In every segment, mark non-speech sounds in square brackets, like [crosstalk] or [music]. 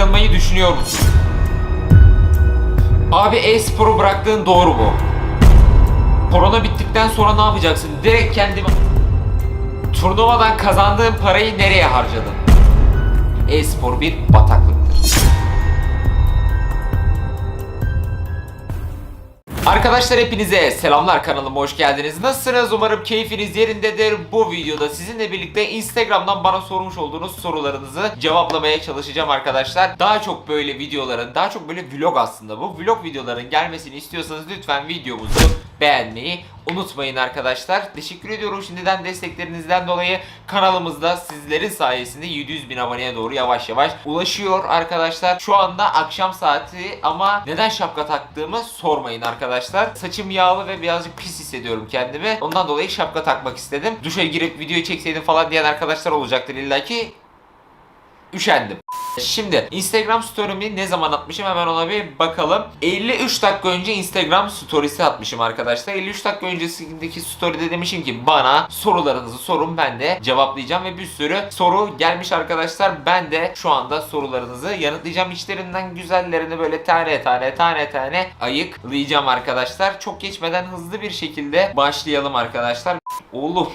ayrılmayı düşünüyor musun? Abi e-sporu bıraktığın doğru mu? Korona bittikten sonra ne yapacaksın? Direkt kendimi... Turnuvadan kazandığın parayı nereye harcadın? E-spor bir bataklıktır. Arkadaşlar hepinize selamlar kanalıma hoş geldiniz. Nasılsınız? Umarım keyfiniz yerindedir. Bu videoda sizinle birlikte Instagram'dan bana sormuş olduğunuz sorularınızı cevaplamaya çalışacağım arkadaşlar. Daha çok böyle videoların, daha çok böyle vlog aslında bu. Vlog videoların gelmesini istiyorsanız lütfen videomuzu beğenmeyi unutmayın arkadaşlar. Teşekkür ediyorum şimdiden desteklerinizden dolayı. Kanalımızda sizlerin sayesinde 700 bin aboneye doğru yavaş yavaş ulaşıyor arkadaşlar. Şu anda akşam saati ama neden şapka taktığımı sormayın arkadaşlar. Saçım yağlı ve birazcık pis hissediyorum kendimi. Ondan dolayı şapka takmak istedim. Duşa girip videoyu çekseydim falan diyen arkadaşlar olacaktır illaki. Üşendim. Şimdi Instagram story'mi ne zaman atmışım hemen ona bir bakalım. 53 dakika önce Instagram storiesi atmışım arkadaşlar. 53 dakika öncesindeki story'de demişim ki bana sorularınızı sorun ben de cevaplayacağım ve bir sürü soru gelmiş arkadaşlar. Ben de şu anda sorularınızı yanıtlayacağım. İçlerinden güzellerini böyle tane tane tane tane ayıklayacağım arkadaşlar. Çok geçmeden hızlı bir şekilde başlayalım arkadaşlar. Oğlum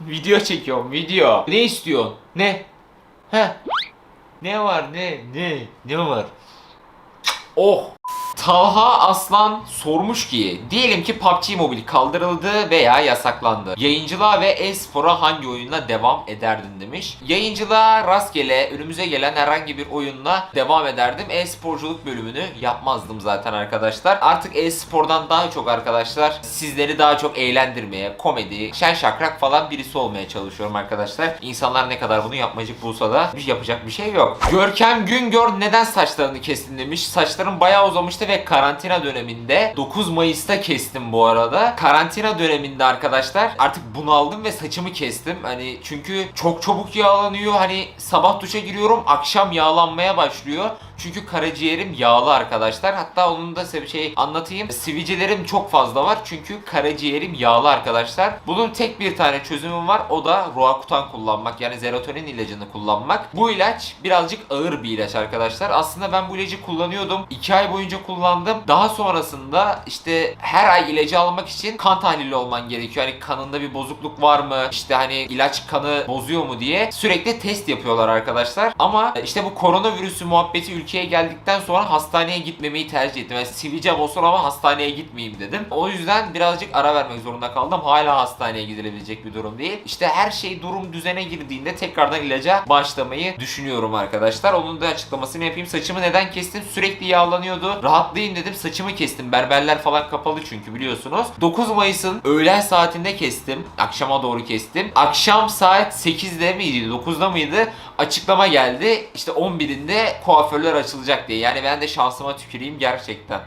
video çekiyorum video. Ne istiyorsun? Ne? Heh. Ne var ne ne ne var? Oh! Talha Aslan sormuş ki diyelim ki PUBG Mobile kaldırıldı veya yasaklandı. Yayıncılığa ve e-spora hangi oyunla devam ederdin demiş. Yayıncılığa rastgele önümüze gelen herhangi bir oyunla devam ederdim. E-sporculuk bölümünü yapmazdım zaten arkadaşlar. Artık e-spordan daha çok arkadaşlar sizleri daha çok eğlendirmeye, komedi, şen şakrak falan birisi olmaya çalışıyorum arkadaşlar. İnsanlar ne kadar bunu yapmacık bulsa da bir yapacak bir şey yok. Görkem Güngör neden saçlarını kestin demiş. Saçlarım bayağı uzamıştı ve karantina döneminde 9 Mayıs'ta kestim bu arada. Karantina döneminde arkadaşlar artık bunaldım ve saçımı kestim. Hani çünkü çok çabuk yağlanıyor. Hani sabah duşa giriyorum akşam yağlanmaya başlıyor. Çünkü karaciğerim yağlı arkadaşlar. Hatta onun da size şey anlatayım. Sivilcelerim çok fazla var. Çünkü karaciğerim yağlı arkadaşlar. Bunun tek bir tane çözümü var. O da Roakutan kullanmak. Yani serotonin ilacını kullanmak. Bu ilaç birazcık ağır bir ilaç arkadaşlar. Aslında ben bu ilacı kullanıyordum. 2 ay boyunca kullandım. Daha sonrasında işte her ay ilacı almak için kan tahlili olman gerekiyor. Hani kanında bir bozukluk var mı? İşte hani ilaç kanı bozuyor mu diye sürekli test yapıyorlar arkadaşlar. Ama işte bu koronavirüsü muhabbeti ülkeye geldikten sonra hastaneye gitmemeyi tercih ettim. Yani sivilcem olsun ama hastaneye gitmeyeyim dedim. O yüzden birazcık ara vermek zorunda kaldım. Hala hastaneye gidilebilecek bir durum değil. İşte her şey durum düzene girdiğinde tekrardan ilaca başlamayı düşünüyorum arkadaşlar. Onun da açıklamasını yapayım. Saçımı neden kestim? Sürekli yağlanıyordu. Rahatlayayım dedim. Saçımı kestim. Berberler falan kapalı çünkü biliyorsunuz. 9 Mayıs'ın öğlen saatinde kestim. Akşama doğru kestim. Akşam saat 8'de miydi? 9'da mıydı? Açıklama geldi. İşte 11'inde kuaförler açılacak diye. Yani ben de şansıma tüküreyim gerçekten.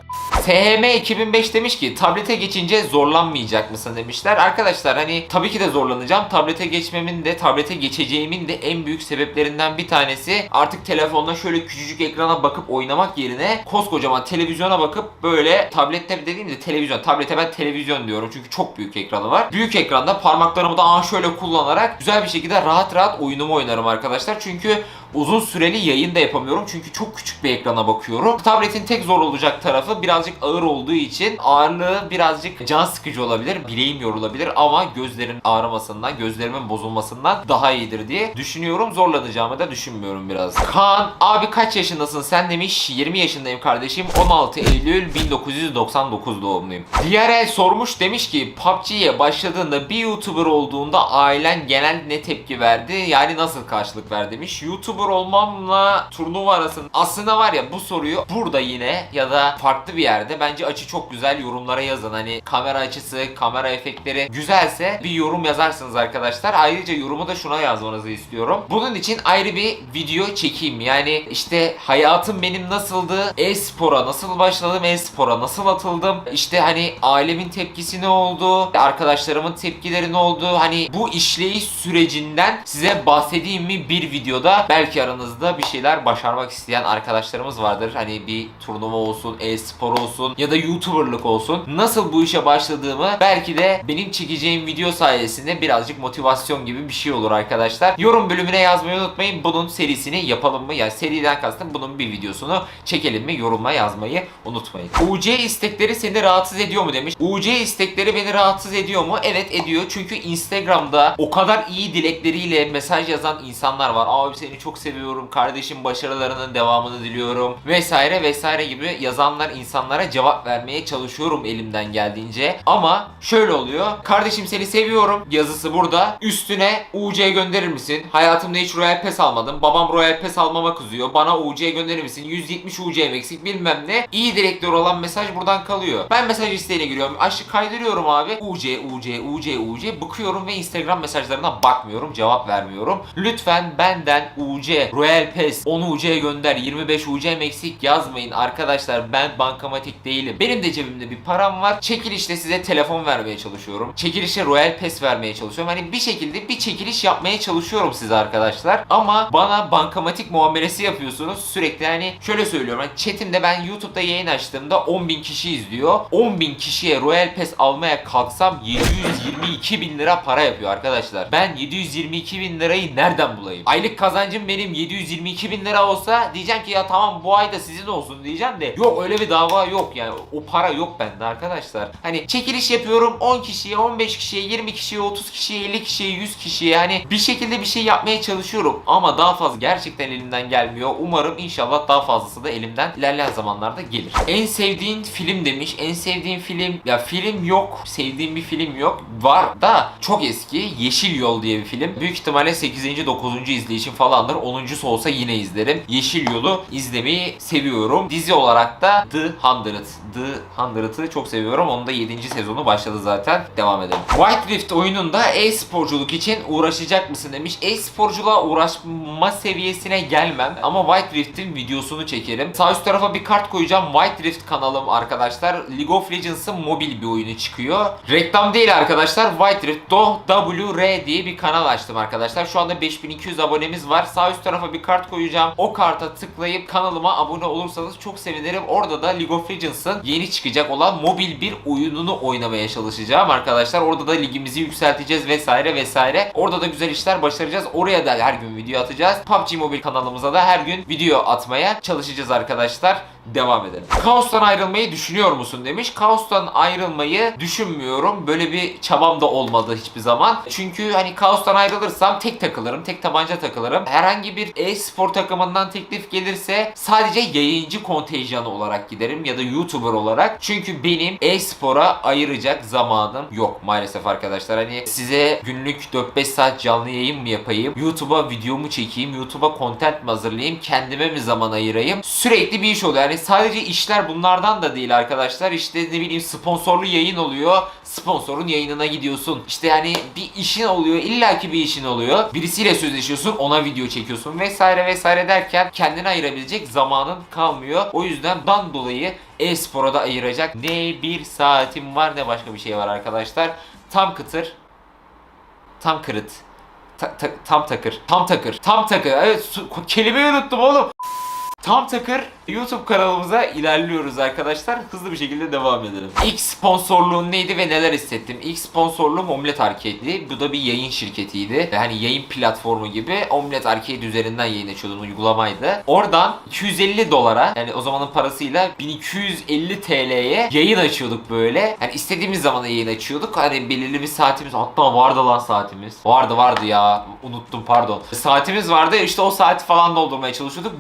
THM 2005 demiş ki tablete geçince zorlanmayacak mısın demişler. Arkadaşlar hani tabii ki de zorlanacağım. Tablete geçmemin de tablete geçeceğimin de en büyük sebeplerinden bir tanesi artık telefonla şöyle küçücük ekrana bakıp oynamak yerine koskocaman televizyona bakıp böyle tablette dediğim de televizyon. Tablete ben televizyon diyorum çünkü çok büyük ekranı var. Büyük ekranda parmaklarımı da aa şöyle kullanarak güzel bir şekilde rahat rahat oyunumu oynarım arkadaşlar. Çünkü uzun süreli yayın da yapamıyorum çünkü çok küçük bir ekrana bakıyorum. Tabletin tek zor olacak tarafı birazcık ağır olduğu için ağırlığı birazcık can sıkıcı olabilir. Bileğim yorulabilir ama gözlerim ağrımasından, gözlerimin bozulmasından daha iyidir diye düşünüyorum. Zorlanacağımı da düşünmüyorum biraz. Kaan abi kaç yaşındasın sen demiş. 20 yaşındayım kardeşim. 16 Eylül 1999 doğumluyum. DRL sormuş demiş ki PUBG'ye başladığında bir YouTuber olduğunda ailen genel ne tepki verdi? Yani nasıl karşılık ver demiş. YouTuber olmamla turnuva arasında aslında var ya bu soruyu burada yine ya da farklı bir yerde bence açı çok güzel yorumlara yazın. Hani kamera açısı, kamera efektleri güzelse bir yorum yazarsınız arkadaşlar. Ayrıca yorumu da şuna yazmanızı istiyorum. Bunun için ayrı bir video çekeyim. Yani işte hayatım benim nasıldı? E-spora nasıl başladım? E-spora nasıl atıldım? İşte hani ailemin tepkisi ne oldu? Arkadaşlarımın tepkileri ne oldu? Hani bu işleyiş sürecinden size bahsedeyim mi bir videoda? Belki aranızda bir şeyler başarmak isteyen arkadaşlarımız vardır. Hani bir turnuva olsun, e-spor olsun ya da YouTuber'lık olsun. Nasıl bu işe başladığımı belki de benim çekeceğim video sayesinde birazcık motivasyon gibi bir şey olur arkadaşlar. Yorum bölümüne yazmayı unutmayın. Bunun serisini yapalım mı? Yani seriden kastım bunun bir videosunu çekelim mi? Yoruma yazmayı unutmayın. UC istekleri seni rahatsız ediyor mu demiş. UC istekleri beni rahatsız ediyor mu? Evet ediyor. Çünkü Instagram'da o kadar iyi dilekleriyle mesaj yazan insanlar var. Abi seni çok seviyorum. Kardeşim başarılarının devamını diliyorum. Vesaire vesaire gibi yazanlar insanlara cevap vermeye çalışıyorum elimden geldiğince. Ama şöyle oluyor. Kardeşim seni seviyorum. Yazısı burada. Üstüne UC gönderir misin? Hayatımda hiç Royal Pass almadım. Babam Royal Pass almama kızıyor. Bana UC gönderir misin? 170 UC eksik bilmem ne. İyi direktör olan mesaj buradan kalıyor. Ben mesaj isteğine giriyorum. Aşağı kaydırıyorum abi. UC, UC, UC, UC. Bıkıyorum ve Instagram mesajlarına bakmıyorum. Cevap vermiyorum. Lütfen benden UC, Royal Pass, 10 UC gönder, 25 UC eksik yazmayın arkadaşlar. Ben bankamatik değilim. Benim de cebimde bir param var. Çekilişte size telefon vermeye çalışıyorum. Çekilişe Royal Pass vermeye çalışıyorum. Hani bir şekilde bir çekiliş yapmaya çalışıyorum size arkadaşlar. Ama bana bankamatik muamelesi yapıyorsunuz. Sürekli hani şöyle söylüyorum. Hani chatimde ben YouTube'da yayın açtığımda 10.000 kişi izliyor. 10.000 kişiye Royal Pass almaya kalksam 722 bin lira para yapıyor arkadaşlar. Ben 722 bin lirayı nereden bulayım? Aylık kazancım benim 722 bin lira olsa diyeceğim ki ya tamam bu ay da sizin olsun diyeceğim de yok öyle bir dava yok yani o para yok bende arkadaşlar. Hani çekiliş yapıyorum 10 kişiye 15 kişiye 20 kişiye 30 kişiye 50 kişiye 100 kişiye hani bir şekilde bir şey yapmaya çalışıyorum ama daha fazla gerçekten elimden gelmiyor. Umarım inşallah daha fazlası da elimden ilerleyen zamanlarda gelir. En sevdiğin film demiş. En sevdiğin film ya film yok. Sevdiğim bir film yok. Var da çok eski. Yeşil Yol diye bir film. Büyük ihtimalle 8. 9. izleyişim falandır. 10.sü olsa yine izlerim. Yeşil Yol'u izlemeyi seviyorum. Dizi olarak da The 100. The 100'ı çok seviyorum. Onun da 7. sezonu başladı zaten. Devam edelim. White Rift oyununda e-sporculuk için uğraşacak mısın demiş. E-sporculuğa uğraşma seviyesine gelmem. Ama White Rift'in videosunu çekerim. Sağ üst tarafa bir kart koyacağım. White Rift kanalım arkadaşlar. League of Legends'ın mobil bir oyunu çıkıyor. Reklam değil arkadaşlar. White Rift Do WR diye bir kanal açtım arkadaşlar. Şu anda 5200 abonemiz var. Sağ üst tarafa bir kart koyacağım. O karta tıklayıp kanalıma abone olursanız çok sevinirim. Orada da League of Legends'ın yeni çıkacak olan mobil bir oyununu oynamaya çalışacağım arkadaşlar. Orada da ligimizi yükselteceğiz vesaire vesaire. Orada da güzel işler başaracağız. Oraya da her gün video atacağız. PUBG Mobile kanalımıza da her gün video atmaya çalışacağız arkadaşlar. Devam edelim. Kaos'tan ayrılmayı düşünüyor musun demiş. Kaos'tan ayrılmayı düşünmüyorum. Böyle bir çabam da olmadı hiçbir zaman. Çünkü hani Kaos'tan ayrılırsam tek takılırım. Tek tabanca takılırım. Herhangi bir e-spor takımından teklif gelirse sadece yayıncı kontenjanı olarak giderim ya da YouTuber olarak. Çünkü benim e-spora ayıracak zamanım yok maalesef arkadaşlar. Hani size günlük 4-5 saat canlı yayın mı yapayım? YouTube'a videomu çekeyim? YouTube'a content mi hazırlayayım? Kendime mi zaman ayırayım? Sürekli bir iş oluyor. Yani sadece işler bunlardan da değil arkadaşlar. İşte ne bileyim sponsorlu yayın oluyor. Sponsorun yayınına gidiyorsun. İşte yani bir işin oluyor. illaki bir işin oluyor. Birisiyle sözleşiyorsun. Ona video çekiyorsun vesaire vesaire derken kendine ayırabilecek zamanın kalmıyor. O yüzden dan dolayı e-spora da ayıracak ne bir saatim var ne başka bir şey var arkadaşlar. Tam kıtır. Tam kırıt. Ta- ta- tam takır. Tam takır. Tam takır. Evet kelimeyi unuttum oğlum. Tam takır YouTube kanalımıza ilerliyoruz arkadaşlar. Hızlı bir şekilde devam edelim. İlk sponsorluğun neydi ve neler hissettim? İlk sponsorluğum Omlet Arcade'di. Bu da bir yayın şirketiydi. Hani yayın platformu gibi Omlet Arcade üzerinden yayın açıyordum uygulamaydı. Oradan 250 dolara yani o zamanın parasıyla 1250 TL'ye yayın açıyorduk böyle. Yani istediğimiz zaman yayın açıyorduk. Hani belirli bir saatimiz hatta vardı lan saatimiz. Vardı vardı ya unuttum pardon. Saatimiz vardı işte o saati falan doldurmaya çalışıyorduk.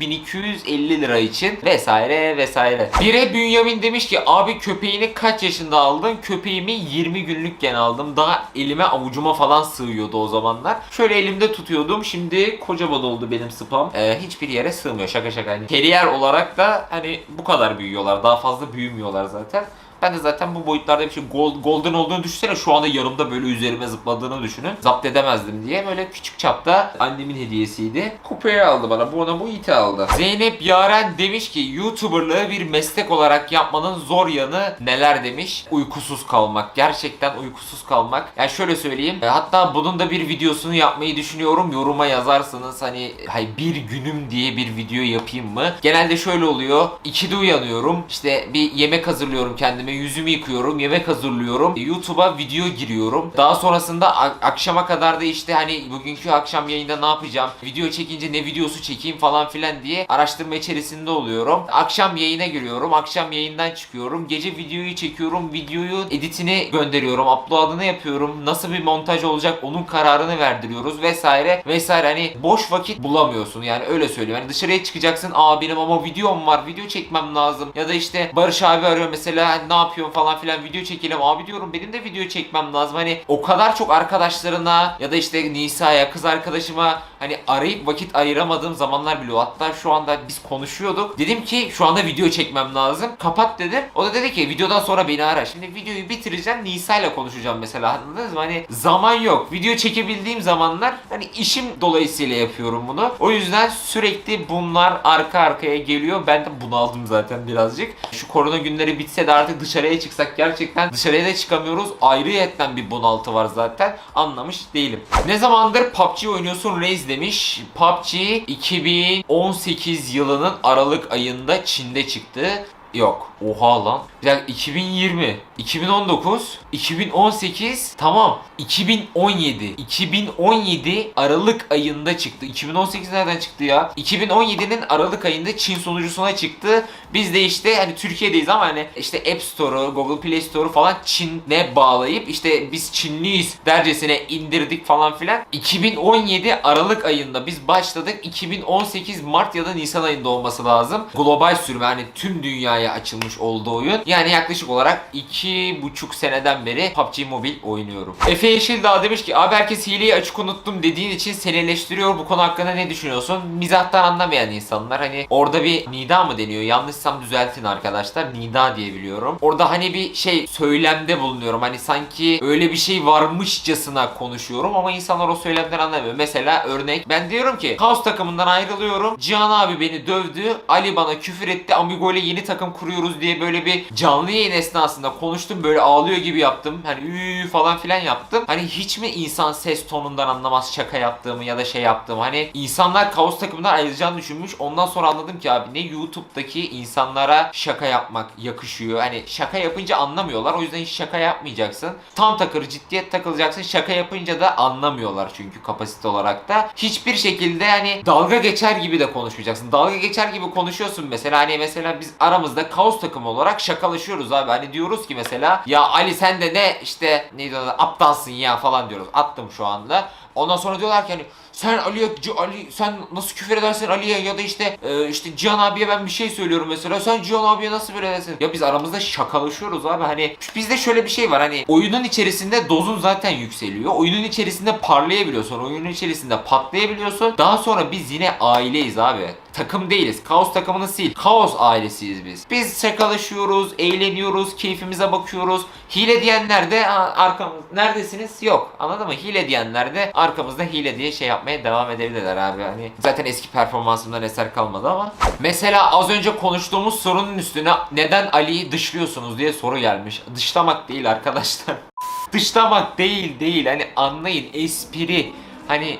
1250 lira için vesaire vesaire. Bire Bünyamin demiş ki abi köpeğini kaç yaşında aldın? Köpeğimi 20 günlükken aldım. Daha elime avucuma falan sığıyordu o zamanlar. Şöyle elimde tutuyordum. Şimdi kocaman oldu benim spam. Ee, hiçbir yere sığmıyor şaka şaka. Hani Terrier olarak da hani bu kadar büyüyorlar. Daha fazla büyümüyorlar zaten. Ben de zaten bu boyutlarda bir şey gold, golden olduğunu düşünsene şu anda yanımda böyle üzerime zıpladığını düşünün. Zapt edemezdim diye böyle küçük çapta annemin hediyesiydi. Kupayı aldı bana. Bu ona bu iti aldı. Zeynep Yaren demiş ki YouTuberlığı bir meslek olarak yapmanın zor yanı neler demiş. Uykusuz kalmak. Gerçekten uykusuz kalmak. Yani şöyle söyleyeyim. e, Hatta bunun da bir videosunu yapmayı düşünüyorum. Yoruma yazarsınız hani hay bir günüm diye bir video yapayım mı? Genelde şöyle oluyor. 2'de uyanıyorum. İşte bir yemek hazırlıyorum kendime. Yüzümü yıkıyorum. Yemek hazırlıyorum. YouTube'a video giriyorum. Daha sonrasında akşama kadar da işte hani bugünkü akşam yayında ne yapacağım? Video çekince ne videosu çekeyim falan filan diye araştırma içerisinde oluyorum. Akşam yayına giriyorum. Akşam yayından çıkıyorum. Gece videoyu çekiyorum. Videoyu editini gönderiyorum. Upload'ını yapıyorum. Nasıl bir montaj olacak onun kararını verdiriyoruz vesaire vesaire. Hani boş vakit bulamıyorsun. Yani öyle söyleyeyim. Hani dışarıya çıkacaksın. Aa benim ama videom var. Video çekmem lazım. Ya da işte Barış abi arıyor mesela. "Hani Ne yapıyorsun falan filan video çekelim. Abi diyorum benim de video çekmem lazım. Hani o kadar çok arkadaşlarına ya da işte Nisa'ya kız arkadaşıma hani arayıp vakit ayıramadığım zamanlar bile. Hatta şu anda biz konuşuyorduk. Dedim ki şu anda video çekmem lazım. Kapat dedim. O da dedi ki videodan sonra beni ara. Şimdi videoyu bitireceğim. Nisa ile konuşacağım mesela. Anladınız mı? Hani zaman yok. Video çekebildiğim zamanlar hani işim dolayısıyla yapıyorum bunu. O yüzden sürekli bunlar arka arkaya geliyor. Ben de bunaldım zaten birazcık. Şu korona günleri bitse de artık dışarıya çıksak gerçekten dışarıya da çıkamıyoruz. Ayrıyetten bir bunaltı var zaten. Anlamış değilim. Ne zamandır PUBG oynuyorsun Reis demiş. PUBG 2018 yılının Aralık ayında Çin'de çıktı. Yok. Oha lan. Bir dakika 2020, 2019, 2018 tamam. 2017. 2017 Aralık ayında çıktı. 2018 nereden çıktı ya? 2017'nin Aralık ayında Çin sunucusuna çıktı. Biz de işte hani Türkiye'deyiz ama hani işte App Store'u, Google Play Store'u falan Çin'e bağlayıp işte biz Çinliyiz dercesine indirdik falan filan. 2017 Aralık ayında biz başladık. 2018 Mart ya da Nisan ayında olması lazım. Global sürüm yani tüm dünyaya açılmış olduğu oyun. Yani yaklaşık olarak iki buçuk seneden beri PUBG Mobile oynuyorum. Efe Yeşildağ demiş ki abi herkes hileyi açık unuttum dediğin için seni eleştiriyor. Bu konu hakkında ne düşünüyorsun? Mizahtan anlamayan insanlar hani orada bir nida mı deniyor? Yanlışsam düzeltin arkadaşlar. Nida diye biliyorum. Orada hani bir şey söylemde bulunuyorum. Hani sanki öyle bir şey varmışçasına konuşuyorum ama insanlar o söylemden anlamıyor. Mesela örnek ben diyorum ki Kaos takımından ayrılıyorum. Cihan abi beni dövdü. Ali bana küfür etti. Amigo ile yeni takım kuruyoruz diye böyle bir canlı yayın esnasında konuştum. Böyle ağlıyor gibi yaptım. Hani üü falan filan yaptım. Hani hiç mi insan ses tonundan anlamaz şaka yaptığımı ya da şey yaptığımı. Hani insanlar Kaos takımından ayrılacağını düşünmüş. Ondan sonra anladım ki abi ne YouTube'daki insanlara şaka yapmak yakışıyor. Hani şaka yapınca anlamıyorlar. O yüzden hiç şaka yapmayacaksın. Tam takır ciddiyet takılacaksın. Şaka yapınca da anlamıyorlar çünkü kapasite olarak da. Hiçbir şekilde hani dalga geçer gibi de konuşmayacaksın. Dalga geçer gibi konuşuyorsun mesela hani mesela biz aramızda kaos takımı olarak şakalaşıyoruz abi. Hani diyoruz ki mesela ya Ali sen de ne işte neydi o aptalsın ya falan diyoruz. Attım şu anda. Ondan sonra diyorlar ki hani sen Ali'ye Ali sen nasıl küfür edersin Ali'ye ya da işte e, işte Cihan abiye ben bir şey söylüyorum mesela sen Cihan abiye nasıl böyle edersin? Ya biz aramızda şakalaşıyoruz abi hani bizde şöyle bir şey var hani oyunun içerisinde dozun zaten yükseliyor. Oyunun içerisinde parlayabiliyorsun. Oyunun içerisinde patlayabiliyorsun. Daha sonra biz yine aileyiz abi. Takım değiliz. Kaos takımını sil. Kaos ailesiyiz biz. Biz şakalaşıyoruz, eğleniyoruz, keyfimize bakıyoruz. Hile diyenler de "Aa, arkamız neredesiniz? Yok. Anladın mı? Hile diyenler de arkamızda hile diye şey yapmaya devam edebilirler abi. Hani zaten eski performansımdan eser kalmadı ama. Mesela az önce konuştuğumuz sorunun üstüne neden Ali'yi dışlıyorsunuz diye soru gelmiş. Dışlamak değil arkadaşlar. [laughs] Dışlamak değil değil. Hani anlayın espri. Hani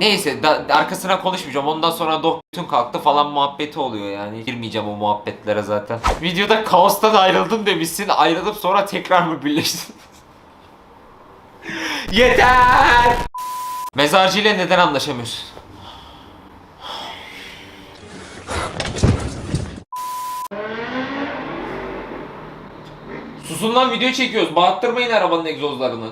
Neyse da, arkasına konuşmayacağım. Ondan sonra Dohtun kalktı falan muhabbeti oluyor yani. Girmeyeceğim o muhabbetlere zaten. Videoda kaostan ayrıldım demişsin. Ayrılıp sonra tekrar mı birleştin? [laughs] Yeter! Mezarcı ile neden anlaşamıyorsun? Susun lan video çekiyoruz. Bağırttırmayın arabanın egzozlarını.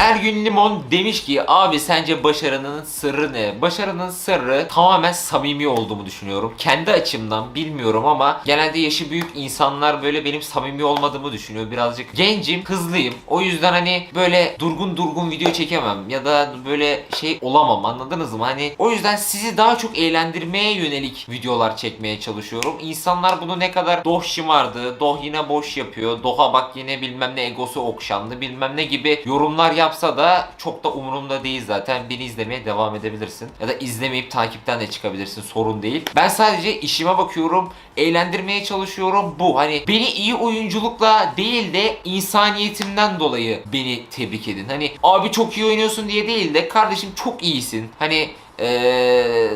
Ergün Limon demiş ki abi sence başarının sırrı ne? Başarının sırrı tamamen samimi olduğumu düşünüyorum. Kendi açımdan bilmiyorum ama genelde yaşı büyük insanlar böyle benim samimi olmadığımı düşünüyor. Birazcık gencim, hızlıyım. O yüzden hani böyle durgun durgun video çekemem ya da böyle şey olamam anladınız mı? Hani o yüzden sizi daha çok eğlendirmeye yönelik videolar çekmeye çalışıyorum. İnsanlar bunu ne kadar doh şımardı, doh yine boş yapıyor, doha bak yine bilmem ne egosu okşandı bilmem ne gibi yorumlar yapsa da çok da umurumda değil zaten. Beni izlemeye devam edebilirsin. Ya da izlemeyip takipten de çıkabilirsin sorun değil. Ben sadece işime bakıyorum, eğlendirmeye çalışıyorum bu. Hani beni iyi oyunculukla değil de insaniyetimden dolayı beni tebrik edin. Hani abi çok iyi oynuyorsun diye değil de kardeşim çok iyisin. Hani eee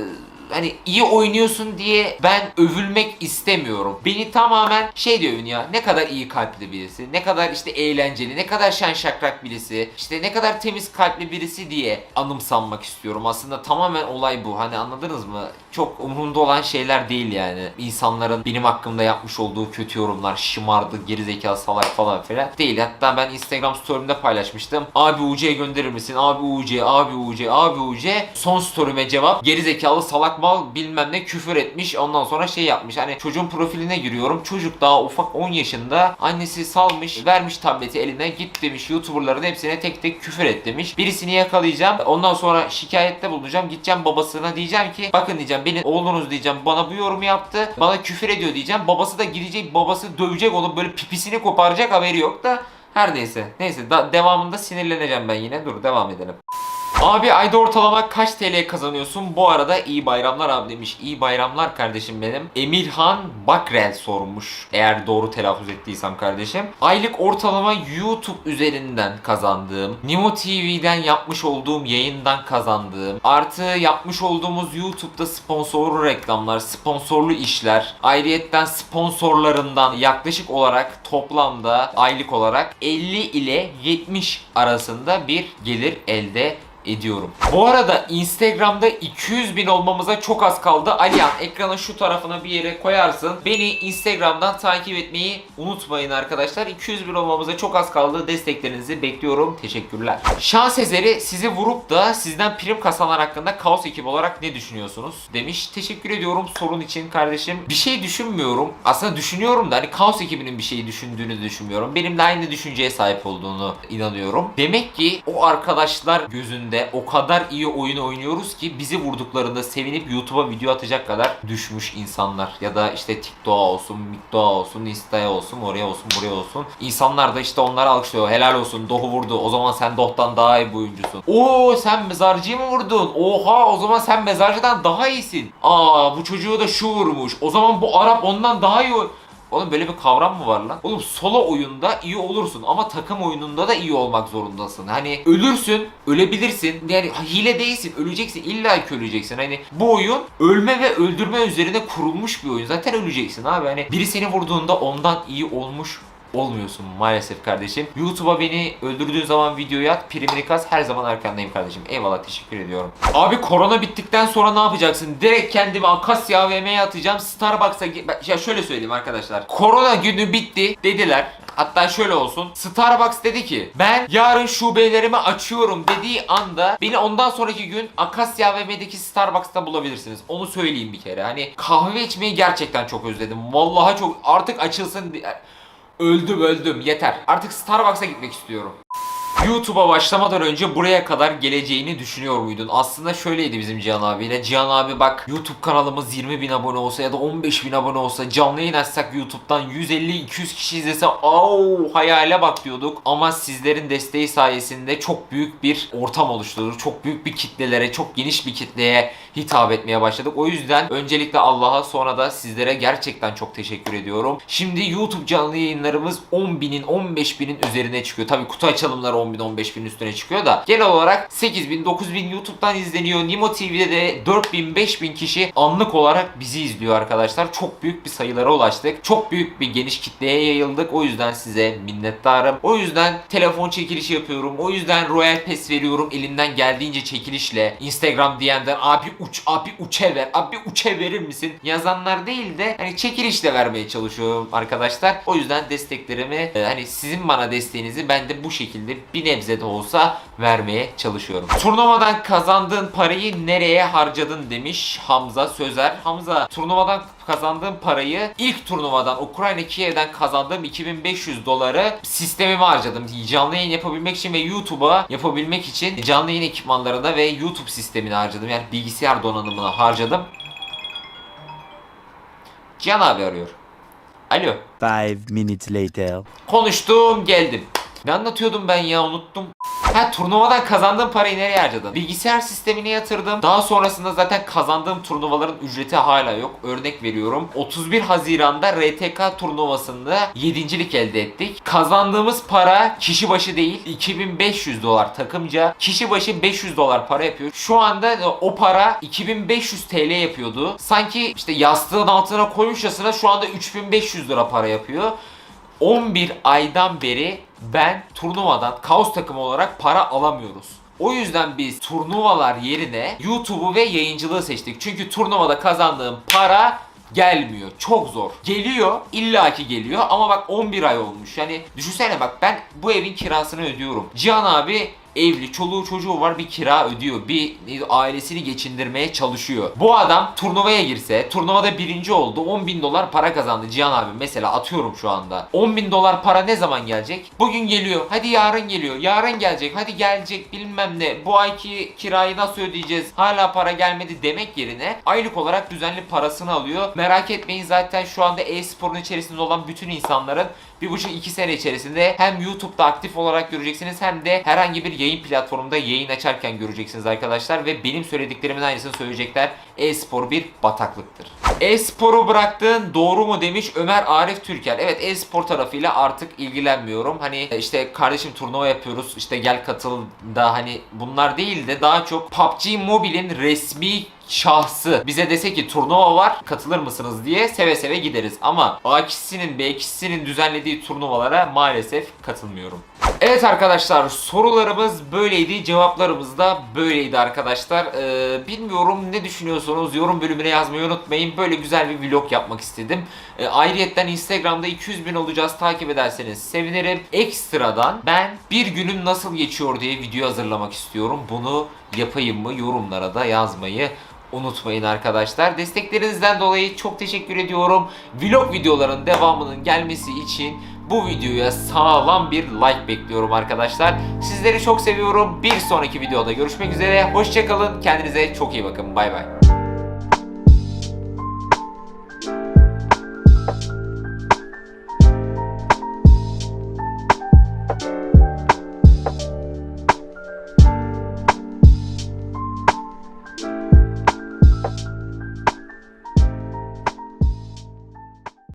hani iyi oynuyorsun diye ben övülmek istemiyorum. Beni tamamen şey diyor ya ne kadar iyi kalpli birisi, ne kadar işte eğlenceli, ne kadar şen şakrak birisi, işte ne kadar temiz kalpli birisi diye anımsanmak istiyorum. Aslında tamamen olay bu. Hani anladınız mı? Çok umurumda olan şeyler değil yani. İnsanların benim hakkımda yapmış olduğu kötü yorumlar, şımardı, gerizekalı salak falan filan değil. Hatta ben Instagram story'imde paylaşmıştım. Abi UC'ye gönderir misin? Abi UC, abi UC, abi UC. Son story'ime cevap gerizekalı salak mal bilmem ne küfür etmiş. Ondan sonra şey yapmış. Hani çocuğun profiline giriyorum. Çocuk daha ufak 10 yaşında. Annesi salmış, vermiş tableti eline. Git demiş YouTuber'ların hepsine tek tek küfür et demiş. Birisini yakalayacağım. Ondan sonra şikayette bulunacağım. Gideceğim babasına diyeceğim ki bakın diyeceğim benim oğlunuz diyeceğim bana bu yorumu yaptı. Bana küfür ediyor diyeceğim. Babası da gidecek babası dövecek onu böyle pipisini koparacak haberi yok da her neyse. Neyse da, devamında sinirleneceğim ben yine. Dur devam edelim. Abi ayda ortalama kaç TL kazanıyorsun? Bu arada iyi bayramlar abi demiş. İyi bayramlar kardeşim benim. Emirhan Bakrel sormuş. Eğer doğru telaffuz ettiysem kardeşim. Aylık ortalama YouTube üzerinden kazandığım, Nimo TV'den yapmış olduğum yayından kazandığım, artı yapmış olduğumuz YouTube'da sponsorlu reklamlar, sponsorlu işler, ayrıyetten sponsorlarından yaklaşık olarak toplamda aylık olarak 50 ile 70 arasında bir gelir elde ediyorum. Bu arada Instagram'da 200 bin olmamıza çok az kaldı. Alihan ekranın şu tarafına bir yere koyarsın. Beni Instagram'dan takip etmeyi unutmayın arkadaşlar. 200 bin olmamıza çok az kaldı. Desteklerinizi bekliyorum. Teşekkürler. Şans eseri sizi vurup da sizden prim kasanlar hakkında Kaos ekibi olarak ne düşünüyorsunuz? Demiş. Teşekkür ediyorum sorun için kardeşim. Bir şey düşünmüyorum. Aslında düşünüyorum da hani Kaos ekibinin bir şeyi düşündüğünü düşünmüyorum. Benim de aynı düşünceye sahip olduğunu inanıyorum. Demek ki o arkadaşlar gözünde o kadar iyi oyun oynuyoruz ki bizi vurduklarında sevinip YouTube'a video atacak kadar düşmüş insanlar. Ya da işte TikTok'a olsun, Mikto'a olsun, Insta'ya olsun, oraya olsun, buraya olsun. İnsanlar da işte onları alkışlıyor. Helal olsun Doh'u vurdu. O zaman sen Doh'tan daha iyi bir oyuncusun. Oo sen mezarcıyı mı vurdun? Oha o zaman sen mezarcıdan daha iyisin. Aa bu çocuğu da şu vurmuş. O zaman bu Arap ondan daha iyi Oğlum böyle bir kavram mı var lan? Oğlum solo oyunda iyi olursun ama takım oyununda da iyi olmak zorundasın. Hani ölürsün, ölebilirsin. Yani hile değilsin, öleceksin. İlla ki öleceksin. Hani bu oyun ölme ve öldürme üzerine kurulmuş bir oyun. Zaten öleceksin abi. Hani biri seni vurduğunda ondan iyi olmuş olmuyorsun maalesef kardeşim. YouTube'a beni öldürdüğün zaman videoyu at, primini kas her zaman arkandayım kardeşim. Eyvallah teşekkür ediyorum. Abi korona bittikten sonra ne yapacaksın? Direkt kendimi Akasya AVM'ye atacağım. Starbucks'a ya şöyle söyleyeyim arkadaşlar. Korona günü bitti dediler. Hatta şöyle olsun. Starbucks dedi ki ben yarın şubelerimi açıyorum dediği anda beni ondan sonraki gün Akasya AVM'deki Starbucks'ta bulabilirsiniz. Onu söyleyeyim bir kere. Hani kahve içmeyi gerçekten çok özledim. Vallahi çok artık açılsın diye. Öldüm öldüm yeter. Artık Starbucks'a gitmek istiyorum. YouTube'a başlamadan önce buraya kadar geleceğini düşünüyor muydun? Aslında şöyleydi bizim Cihan abiyle. Cihan abi bak YouTube kanalımız 20 bin abone olsa ya da 15 bin abone olsa canlı yayın açsak YouTube'dan 150-200 kişi izlese au hayale bak diyorduk. Ama sizlerin desteği sayesinde çok büyük bir ortam oluşturduk. Çok büyük bir kitlelere, çok geniş bir kitleye hitap etmeye başladık. O yüzden öncelikle Allah'a sonra da sizlere gerçekten çok teşekkür ediyorum. Şimdi YouTube canlı yayınlarımız 10 binin 15 binin üzerine çıkıyor. Tabii kutu açılımları 10 bin 15 bin üstüne çıkıyor da genel olarak 8 bin 9 bin YouTube'dan izleniyor. Nimo TV'de de 4 bin 5 bin kişi anlık olarak bizi izliyor arkadaşlar. Çok büyük bir sayılara ulaştık. Çok büyük bir geniş kitleye yayıldık. O yüzden size minnettarım. O yüzden telefon çekilişi yapıyorum. O yüzden Royal Pass veriyorum. Elimden geldiğince çekilişle. Instagram DM'den abi uç abi uçe ver. Abi uçe verir misin? Yazanlar değil de hani çekilişle vermeye çalışıyorum arkadaşlar. O yüzden desteklerimi e, hani sizin bana desteğinizi ben de bu şekilde bir nebze de olsa vermeye çalışıyorum. Turnuvadan kazandığın parayı nereye harcadın demiş Hamza Sözer. Hamza turnuvadan kazandığım parayı ilk turnuvadan Ukrayna Kiev'den kazandığım 2500 doları sistemime harcadım. Canlı yayın yapabilmek için ve YouTube'a yapabilmek için canlı yayın ekipmanlarına ve YouTube sistemine harcadım. Yani bilgisayar donanımına harcadım. Cihan abi arıyor. Alo. Five minutes later. Konuştum geldim. Ne anlatıyordum ben ya unuttum. Ha turnuvadan kazandığım parayı nereye harcadım? Bilgisayar sistemine yatırdım. Daha sonrasında zaten kazandığım turnuvaların ücreti hala yok. Örnek veriyorum. 31 Haziran'da RTK turnuvasında 7.lik elde ettik. Kazandığımız para kişi başı değil 2500 dolar takımca. Kişi başı 500 dolar para yapıyor. Şu anda e, o para 2500 TL yapıyordu. Sanki işte yastığın altına koymuşçasına şu anda 3500 lira para yapıyor. 11 aydan beri ben turnuvadan kaos takımı olarak para alamıyoruz. O yüzden biz turnuvalar yerine YouTube'u ve yayıncılığı seçtik. Çünkü turnuvada kazandığım para gelmiyor. Çok zor. Geliyor, illaki geliyor ama bak 11 ay olmuş. Yani düşünsene bak ben bu evin kirasını ödüyorum. Cihan abi evli, çoluğu çocuğu var bir kira ödüyor. Bir ailesini geçindirmeye çalışıyor. Bu adam turnuvaya girse, turnuvada birinci oldu. 10 bin dolar para kazandı Cihan abi. Mesela atıyorum şu anda. 10 bin dolar para ne zaman gelecek? Bugün geliyor. Hadi yarın geliyor. Yarın gelecek. Hadi gelecek bilmem ne. Bu ayki kirayı nasıl ödeyeceğiz? Hala para gelmedi demek yerine aylık olarak düzenli parasını alıyor. Merak etmeyin zaten şu anda e-sporun içerisinde olan bütün insanların bir buçuk iki sene içerisinde hem YouTube'da aktif olarak göreceksiniz hem de herhangi bir yayın platformunda yayın açarken göreceksiniz arkadaşlar ve benim söylediklerimin aynısını söyleyecekler. E-spor bir bataklıktır. E-sporu bıraktığın doğru mu demiş Ömer Arif Türker. Evet e-spor tarafıyla artık ilgilenmiyorum. Hani işte kardeşim turnuva yapıyoruz işte gel katıl da hani bunlar değil de daha çok PUBG Mobile'in resmi şahsı bize dese ki turnuva var katılır mısınız diye seve seve gideriz. Ama A kişisinin B kişisinin düzenlediği turnuvalara maalesef katılmıyorum. Evet arkadaşlar sorularımız böyleydi cevaplarımız da böyleydi arkadaşlar. Ee, bilmiyorum ne düşünüyorsunuz yorum bölümüne yazmayı unutmayın. Böyle güzel bir vlog yapmak istedim. Ee, ayrıyetten Instagram'da 200 bin olacağız takip ederseniz sevinirim. Ekstradan ben bir günüm nasıl geçiyor diye video hazırlamak istiyorum. Bunu yapayım mı yorumlara da yazmayı unutmayın arkadaşlar. Desteklerinizden dolayı çok teşekkür ediyorum. Vlog videoların devamının gelmesi için bu videoya sağlam bir like bekliyorum arkadaşlar. Sizleri çok seviyorum. Bir sonraki videoda görüşmek üzere. Hoşçakalın. Kendinize çok iyi bakın. Bay bay.